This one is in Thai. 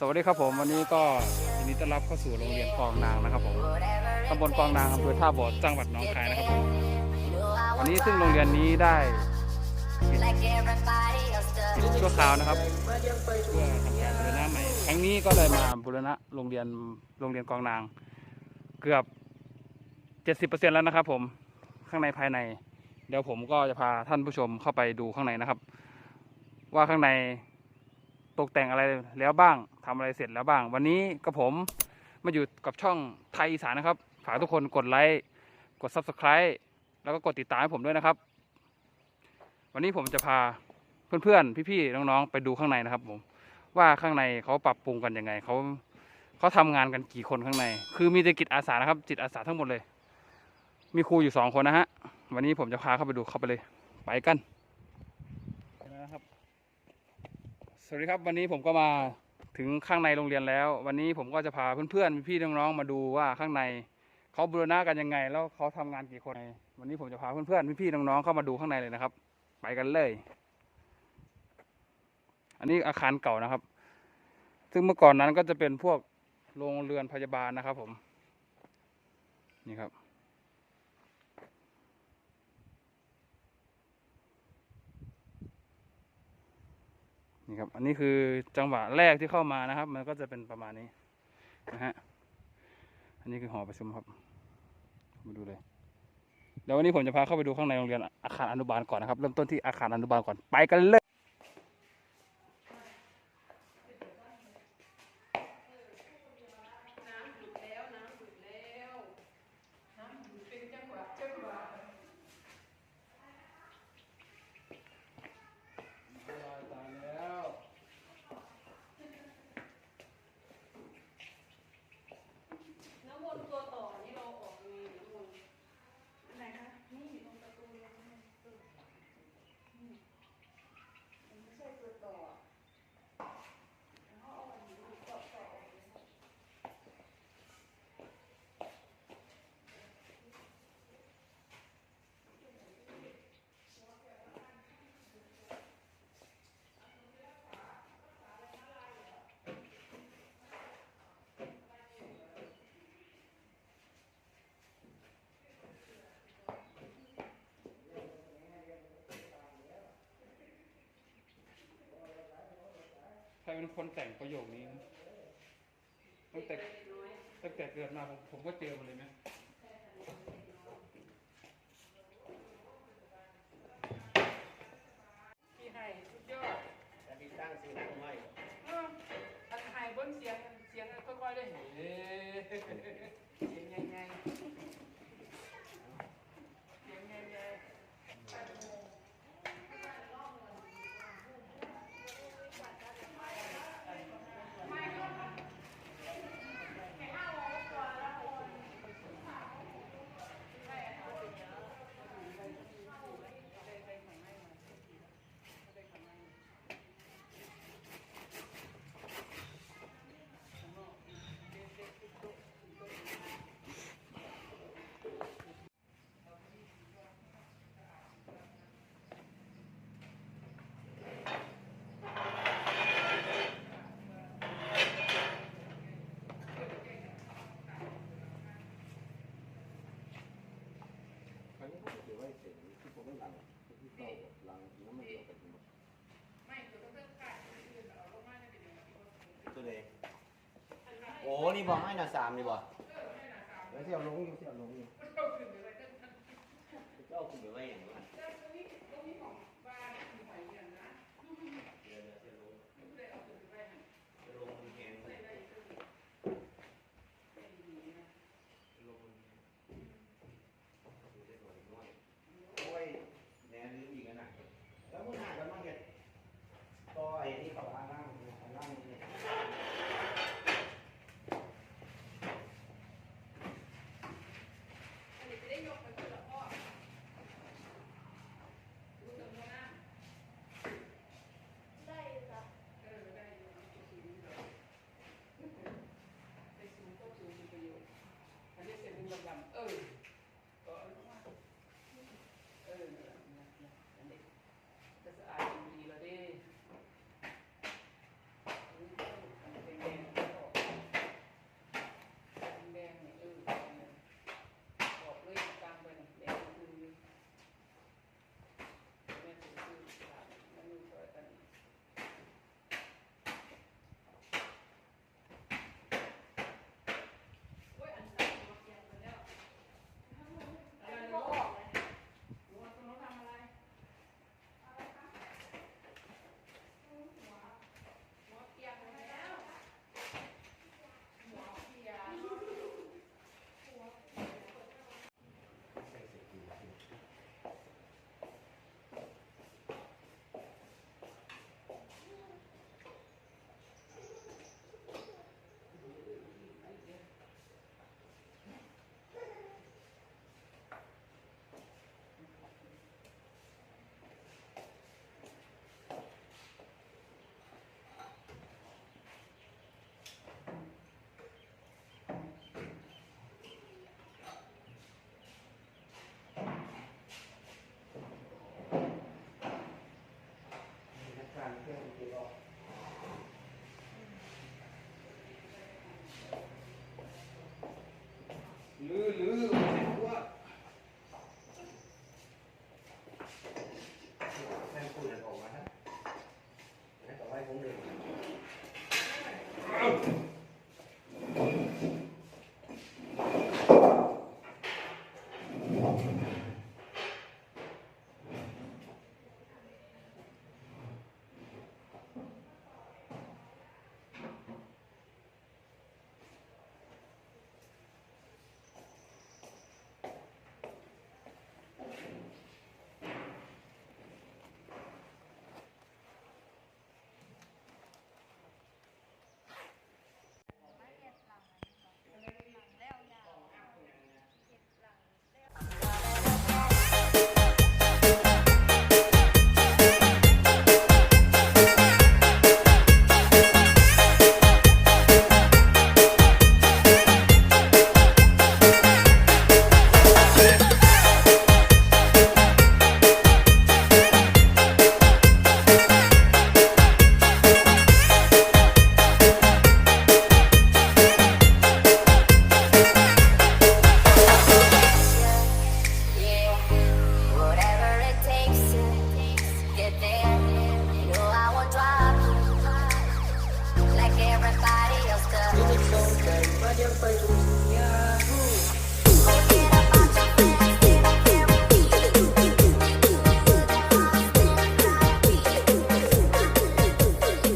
สวัสดีครับผมวันนี้ก็ยินดีต้อนรับเข้าสู่โรงเรียนกองนางนะครับผมตำบลกองนางอำเภอท่าบ่อจังหวัดหนองคายนะครับผมวันนี้ซึ่งโรงเรียนนี้ได้ปิดชั่วคราวนะครับเพื่อทำการบูรณะใหม่ครั้งนี้ก็เลยมาบูรณะโรงเรียนโรงเรียนกองนาง เกือบเจ็ดสิบเปอร์เซ็นแล้วนะครับ ผมข้างในภายใน เดี๋ยวผมก็จะพาท่านผู้ชมเข้าไปดูข้างในนะครับ ว่าข้างใน ตกแต่งอะไรแล้วบ้างทำอะไรเสร็จแล้วบ้าง วันนี้กับผมมาอยู่กับช่องไทยอีสานนะครับ ฝากทุกคนกดไลค์กด Subscribe แล้วก็กดติดตามให้ผมด้วยนะครับ วันนี้ผมจะพาเพื่อนๆ พี่ๆ น้องๆ ไปดูข้างในนะครับ ผม ว่าข้างในเขาปรับปรุงกันยังไงเขาเขาทำงานกันกี่คนข้างใน คือมีแต่จิตอาสานะครับ จิตอาสาทั้งหมดเลย มีครูอยู่สองคนนะฮะ วันนี้ผมจะพาเข้าไปดูเข้าไปเลย ไปกันนะครับ สวัสดีครับวันนี้ผมก็มาถึงข้างในโรงเรียนแล้ว วันนี้ผมก็จะพาเพื่อนๆพี่ๆน้องๆมาดูว่าข้างในเขาบูรณะกันยังไง แล้วเขาทำงานกี่คน วันนี้ผมจะพาเพื่อนๆพี่ๆน้องๆเข้ามาดูข้างในเลยนะครับ ไปกันเลย อันนี้อาคารเก่านะครับ ซึ่งเมื่อก่อนนั้นก็จะเป็นพวกโรงเรือนพยาบาลนะครับ ผม นี่ครับ นี่ครับ อันนี้คือจังหวะแรกที่เข้ามานะครับ มันก็จะเป็นประมาณนี้นะฮะ อันนี้คือหอประชุมครับ มาดูเลยเดี๋ยววันนี้ผมจะพาเข้าไปดูข้างในโรงเรียนอาคารอนุบาลก่อนนะครับ เริ่มต้นที่อาคารอนุบาลก่อน ไปกันเลย น้ำหยุดแล้ว น้ำหยุดแล้ว น้ำหยุดเป็นจังหวะจังหวะน้ำวนตัวต่อนี่เราออกยังไงน้ำวนอันไหนคะ นี่อยู่ตรงประตูเลยนะนี่มันไม่ใช่ตัวต่อแล้วเอาอันนี้ต่อต่อออกเลย ใครเป็นคนแต่งประโยคนี้นะตั้งแต่ตั้งแต่เกิดมาผมผมก็เจอมาเลยนะพี่ไห้สุดยอดแต่ติดตั้งซื้อหนังไว้เอออันไห้เบิ้งเสียงเสียงค่อยๆได้เฮ้เสียงยังไงเสียงยังไง ไม่ตัวต้องเติมขาดคือเอาลงมาได้เป็นยังไงตัวเดโอ้นี่บอกให้หนาสามนี่บอกแล้วเที่ยวลงอยู่เที่ยวลงอยู่เจ้าคุณไปไว้อย่างนี้เลื้อลื้อว่าแม่พูดออกมาฮะให้ต่อไปผมเลย 别白读。